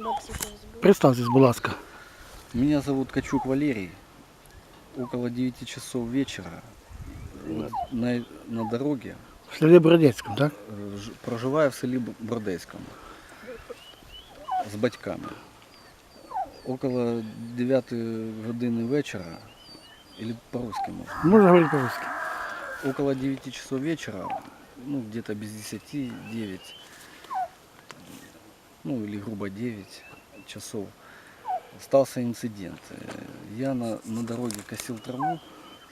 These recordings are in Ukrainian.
Боксів ФСБ. Представтесь, будь ласка. Меня зовут Качук Валерий. Около 9 часов вечера вот на, на дороге В селі Бродецькому, так? э, ж- проживаю в селі Б- Бродейському з батьками. Около 9 години вечора, или по-русски можно, Можна говорити по-русски. около 9 часов вечера, ну где-то без 10, 9, ну или грубо 9 часов, стался инцидент. Я на, на дороге косил траву,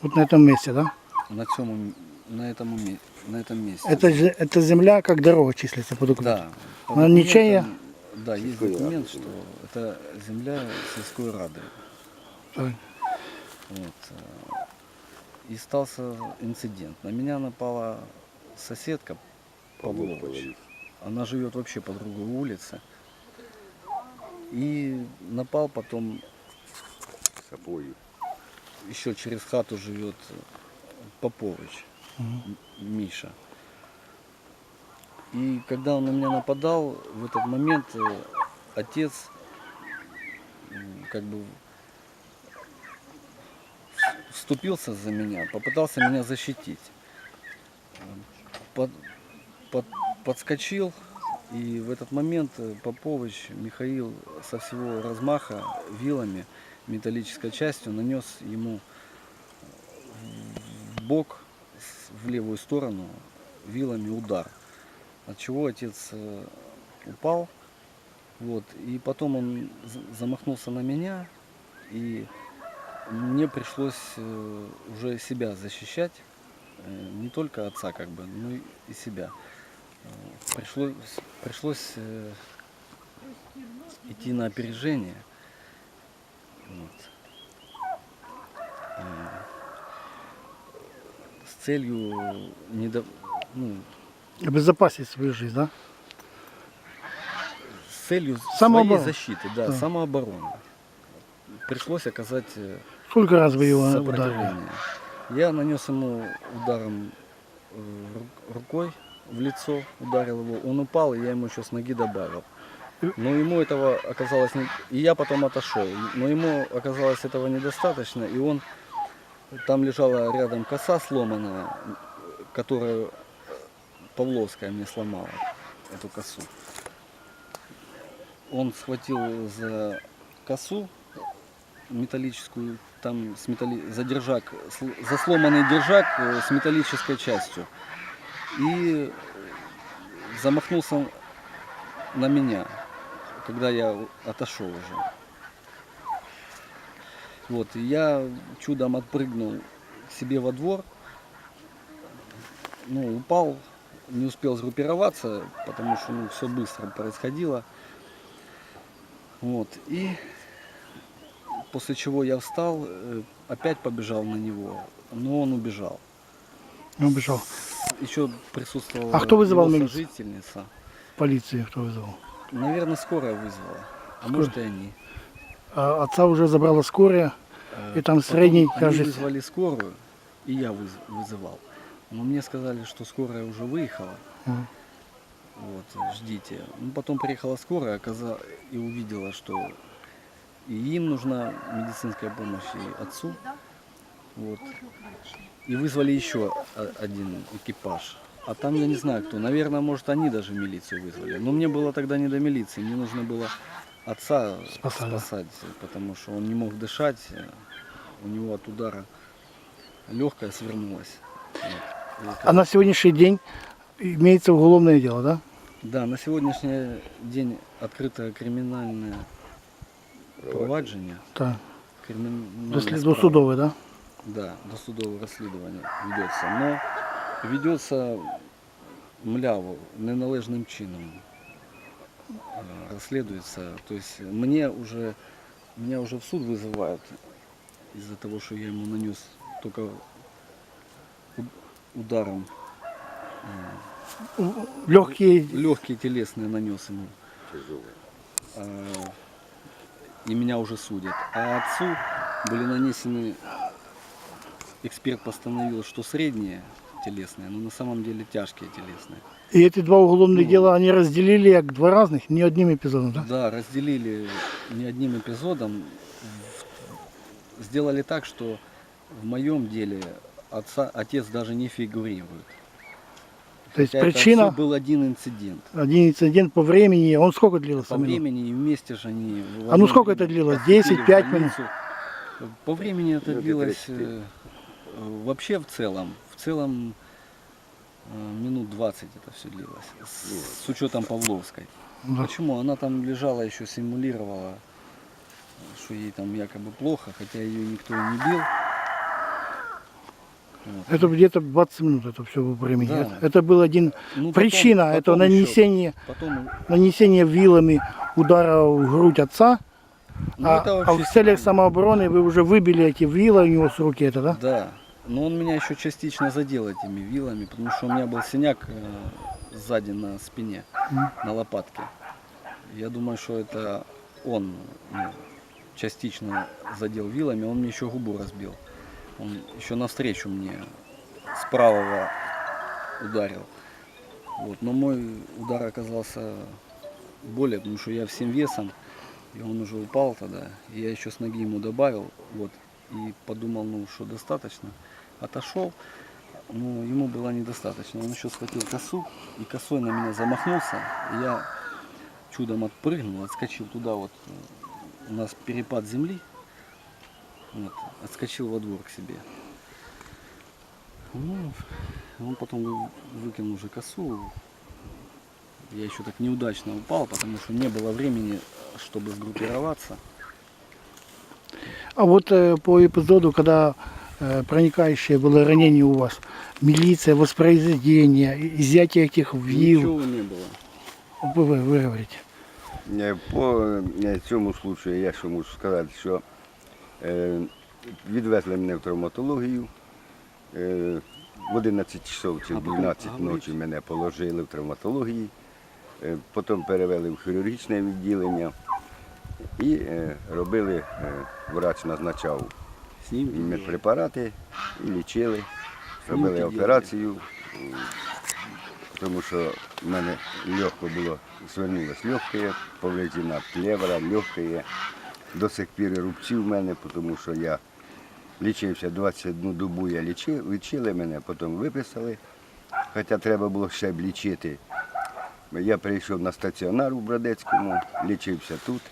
Вот на этом месте, да? на цьому, на этому, ме- на этом месте. Это, же- это земля как дорога числится по документу. Да. По Она ничья? документам, Да, есть документ, что это земля сельской рады. Вот. э, И стался инцидент. На меня напала соседка Павлович. Она живет вообще по другой улице. И напал потом Сапоги. еще через хату живет Попович, Мгм. М- Миша. И когда он на меня нападал, в этот момент э, отец как бы вступился за меня, попытался меня защитить. Под- под- подскочил, и в этот момент э, Попович Михаил со всего размаха вилами металлической частью нанес ему в бок, в левую сторону, вилами удар. От чего отец э, упал. Вот. И потом он за- замахнулся на меня, и мне пришлось э, уже себя защищать, э, не только отца, как бы, но и себя. Пришлось, пришлось э, идти на опережение. Вот. Э, С целью не до- ну, Обезопасить свою жизнь, да? с целью Самооборона. своей защиты, да, Да. самообороны. Пришлось оказать э, Сколько раз вы его ударили? Я нанес ему ударом ру- рукой в лицо, ударил его. Он упал, и я ему еще с ноги добавил. Но ему этого оказалось не... И я потом отошел. Но ему оказалось этого недостаточно, и он... Там лежала рядом коса сломанная, которую Павловская мне сломала, эту косу. Он схватил за косу металлическую, там с металли... за держак, за сломанный держак э, с металлической частью. И замахнулся на меня, когда я отошел уже. Вот, и я чудом отпрыгнул к себе во двор, ну, упал, не успел сгруппироваться, потому что ну, все быстро происходило. Вот, и после чего я встал, э, опять побежал на него, но он убежал. Он убежал. Еще присутствовала А кто вызывал его милицию? сожительница. Полицию кто вызвал? Наверное, скорая вызвала. А может и они. А отца уже забрала скорая. Э, И там потом средний, они кажется- вызвали скорую, и я выз- вызывал. Но мне сказали, что скорая уже выехала. Мгм. Вот, ждите. Ну, потом приехала скорая, оказа- и увидела, что и им нужна медицинская помощь, и отцу. Вот. И вызвали еще один экипаж. А там я не знаю кто. Наверное, может они даже милицию вызвали. Но мне было тогда не до милиции. Мне нужно было отца Спасать, да. спасать, потому что он не мог дышать. У него от удара легкая свернулась. Вот. А на сегодняшний день имеется уголовное дело, да? Да, на сегодняшний день открыто криминальное. Кримінальна Дослід... справа. Досудовое, да? Да, досудове розслідування ведеться. Но ведеться мляво, неналежним чином. Е, Розслідується. То есть мне уже, меня уже в суд вызывают из-за того, что я ему нанес только у- ударом Легкие легкие телесные нанес ему. Тяжелые. э, и меня уже судят. А отцу были нанесены, эксперт постановил, что средние телесные, но на самом деле тяжкие телесные. И эти два уголовных Ну. дела, они разделили как два разных, не одним эпизодом, да? Да, разделили не одним эпизодом. Сделали так, что в моем деле отца, отец даже не фигурирует. То есть Хотя это причина, всё был один инцидент. один инцидент по времени, он сколько длился? По минут? времени и вместе же они... А ну сколько это длилось? поступили 10, в 5 минут? По времени это длилось вообще в целом. В целом э, минут 20 это все длилось. С, с учетом Павловской. Да. Почему? Она там лежала еще симулировала, что ей там якобы плохо, хотя ее никто и не бил. Вот. Это где-то 20 минут это все времени. Да. Это, это был один Ну, потом- причина, это потом еще- нанесение, потом, нанесение вилами удара в грудь отца. ну, а, а в целях самообороны вы уже выбили эти вилы у него с руки, это, да? Да. Но он меня еще частично задел этими вилами, потому что у меня был синяк э, сзади на спине, на лопатке. Я думаю, что это он ну, частично задел вилами, он мне еще губу разбил. Он еще навстречу мне с правого ударил. Вот. Но мой удар оказался более, потому что я всем весом, и он уже упал тогда. И я еще с ноги ему добавил, вот, и подумал, ну, что достаточно. Отошел, но ему было недостаточно. Он еще схватил косу, и косой на меня замахнулся. Я чудом отпрыгнул, отскочил туда вот. э, У нас перепад земли. Вот, отскочил во двор к себе. Ну, он потом вы- выкинул уже косу. Я еще так неудачно упал, потому что не было времени, чтобы сгруппироваться. А вот э, по эпизоду, когда э, проникающее было ранение у вас, милиция, воспроизведение, и- изъятие этих вил, Ничего не было. вы, вы, ви говорите. Е, По е, цьому случаю я що можу сказати, що е, відвезли мене в травматологію. Е, в 11 часов чи А в потім 12 говорить. ночі мене положили в травматології, е, потім перевели в хірургічне відділення і е, робили, е, врач назначав С ним і медпрепарати і лічили. Робили операцію, тому що в мене легко було, звернулось легке, повреждена плевра, легке. До сих пір рубці в мене, тому що я лічився 21 добу, я лічив, лічили мене, потім виписали. Хоча треба було ще б лічити. Я прийшов на стаціонар у Бродецькому, лічився тут,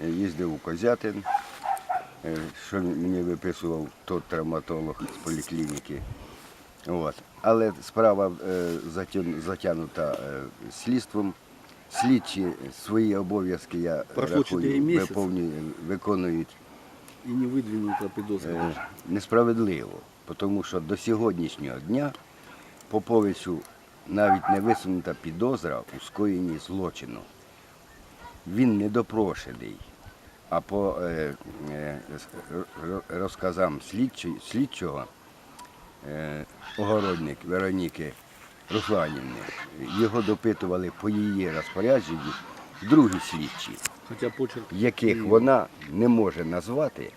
їздив у Козятин, що мені виписував той травматолог з поліклініки. От. Але справа е, затягнута е, слідством. Слідчі свої обов'язки я рахую, виповнюю, виконують и не выдвинута подозра. е, несправедливо, тому що до сьогоднішнього дня Поповичу навіть не висунута підозра у скоєнні злочину. Він не допрошений. А по е, е, розказам слідчі- слідчого е, огородник Вероніки Русланівни, його допитували по її розпорядженню другі слідчі яких вона не може назвати,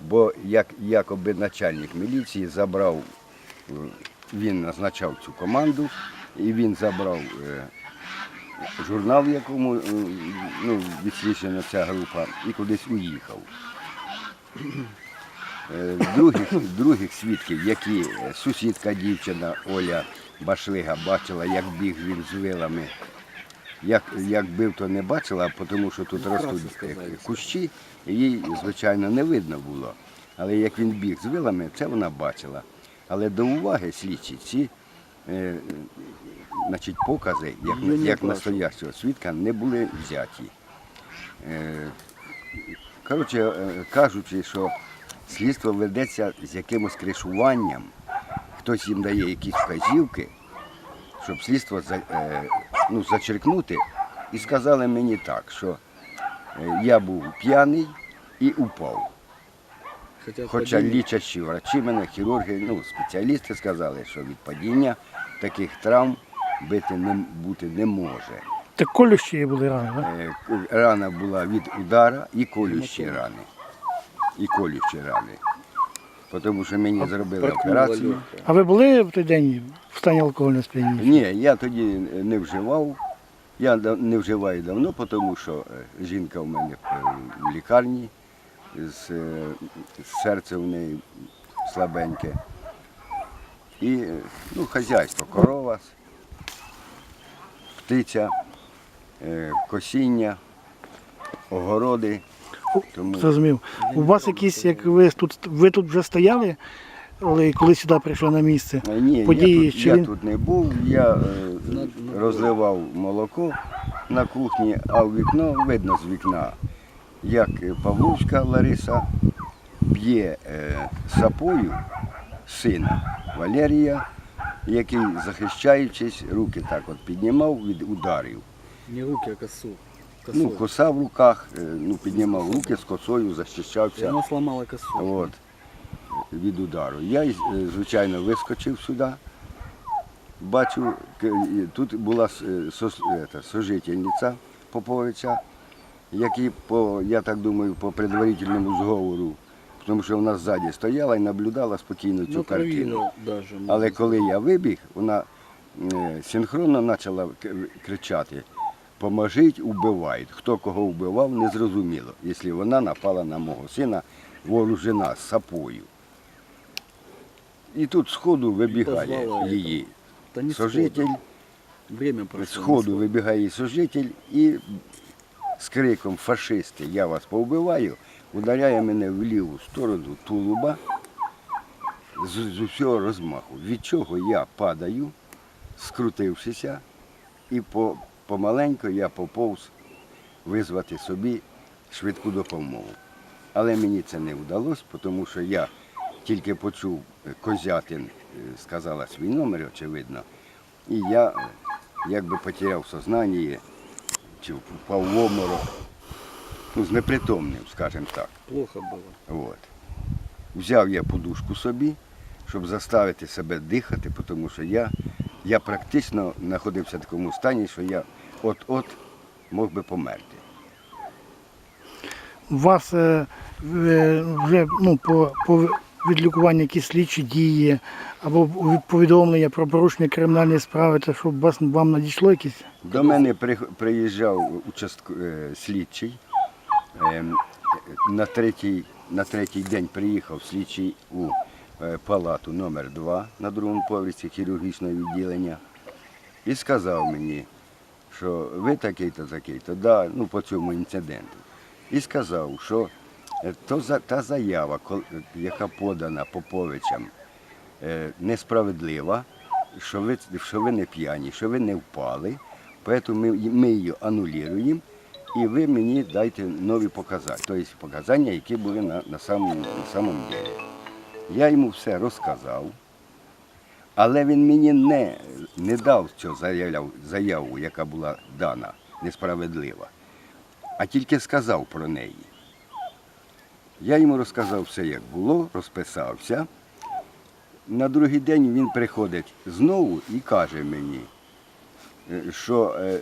бо як якоби начальник міліції забрав, е, він назначав цю команду, і він забрав е, журнал, в якому е, ну, відсвічена ця група, і кудись уїхав. Е, Других, других свідків, які е, сусідка дівчина Оля Башлига бачила, як біг він з вилами. Як, як бив, то не бачила, тому що тут Ну, ростуть кущі, їй, звичайно, не видно було. Але як він біг з вилами, це вона бачила. Але до уваги слідчі ці е, е, значить, покази, як, не як настоящого свідка, не були взяті. Е, коротше, е, кажучи, що слідство ведеться з якимось кришуванням, хтось їм дає якісь вказівки, щоб слідство за, е, ну, зачеркнути, і сказали мені так, що е, я був п'яний і упав. Хотя Хоча лічачі врачі мене, хірурги, ну, спеціалісти сказали, що від падіння таких травм бити не, бути не може. Так колющі були рани, да? Е, Рана була від удара і колючі рани. І колючі рани. тому що мені зробили операцію. А ви були в той день в стані алкогольного сп'яніння? Ні, я тоді не вживав. Я не вживаю давно, тому що е, жінка в мене е, в лікарні, з, е, серце в неї слабеньке. І е, ну, хазяйство, корова, птиця, е, косіння, огороди. Тому Зрозумів. У вас якісь, як ви тут ви тут вже стояли, коли, коли сюди прийшли на місце? Ні, події, я, тут, чи я тут не був, я е, розливав молоко на кухні, а в вікно видно з вікна, як Павловська Лариса б'є е, сапою сина Валерія, який, захищаючись, руки так от піднімав від ударів. Не руки, а косу. Ну, коса в руках, е, ну, піднімав руки з косою, захищався. она сломала косу. От, від удару. Я, е, звичайно, вискочив сюди. Бачу, тут була сожительниця Поповича, який, по, я так думаю, по предварительному зговору, тому що вона ззаді стояла і наблюдала спокійно цю Ну, картину. даже. Але коли я вибіг, вона е, синхронно почала кричати: Поможіть, убивають. Хто кого вбивав, не зрозуміло, якщо вона напала на мого сина, вооружена сапою. І тут сходу вибігає її сожитель, сходу. Вибігає її сожитель і з криком фашисти, я вас повбиваю, ударяє мене в ліву сторону тулуба з, з усього розмаху. Від чого я падаю, скрутившися, і по, помаленьку я поповз визвати собі швидку допомогу. Але мені це не вдалося, тому що я тільки почув е, Козятин, е, сказала свій номер, очевидно, і я е, якби потеряв сознання чи впав в обморок, ну, знепритомнив, скажімо так. Плохо было. От. Взяв я подушку собі, щоб заставити себе дихати, тому що я, я практично знаходився в такому стані, що я от-от мог би померти. У вас е, е, вже ну, по, по відлікуванню якісь слідчі дії або від- повідомлення про порушення кримінальної справи, то щоб вас вам надійшло якісь? До мене при- приїжджав участк... е, слідчий. Ем, На третій, на третій день приїхав слідчий у е, палату номер 2 на другому поверсі хірургічного відділення і сказав мені, що ви такий-то, такий-то, да, ну, по цьому інциденту. І сказав, що то за, та заява, яка подана Поповичем, е, несправедлива, що ви, що ви не п'яні, що ви не впали, тому ми, ми її анулюємо, і ви мені дайте нові показання, тобто показання, які були на, на, самому, на самому ділі. Я йому все розказав, але він мені не, не дав цю заяву, заяву, яка була дана, несправедлива, а тільки сказав про неї. Я йому розказав все, як було, розписався. На другий день він приходить знову і каже мені, е, що е,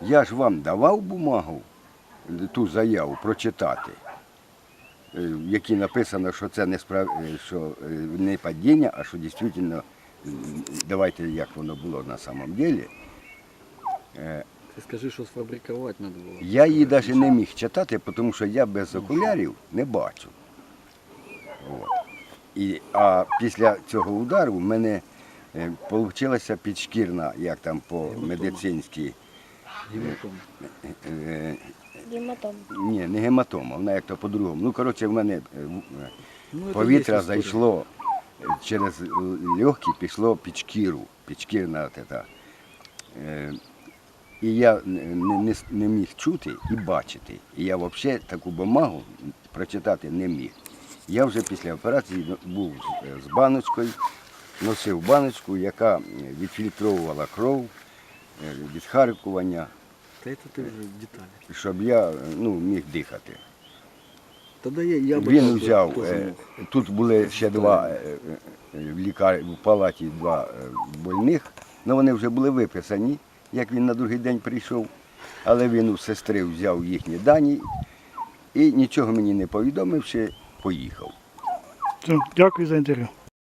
я ж вам давав бумагу, ту заяву прочитати, е, в якій написано, що це не, справ... що не падіння, а що дійсно, давайте як воно було на самом деле. Е, Ты скажи, что сфабриковать надо было. Я її навіть не міг читати, тому що я без окулярів не бачу. От. І, а після цього удару в мене вийшла підшкірна, як там по медицинськи, Гематом. е, Гематом. ні, не гематома, вона як то по-другому. Ну, коротше, в мене е, в- е, Ну, это повітря есть история. зайшло е, через легкі, пішло під шкіру, підшкірна от ета. Е, І я не, не, не міг чути і бачити. І я взагалі таку бумагу прочитати не міг. Я вже після операції ну, був з, е, з баночкою, носив баночку, яка е, відфільтровувала кров, е, відхаркування, Да это ты уже детали. щоб я е, ну, міг дихати. Тогда я, я бы Він так бы взяв, тоже е, мог. тут були ще два е, е, в лікар... в палаті два е, больних, але вони вже були виписані, як він на другий день прийшов. Але він у сестри взяв їхні дані і нічого мені не повідомивши, поїхав. Дякую за інтерв'ю.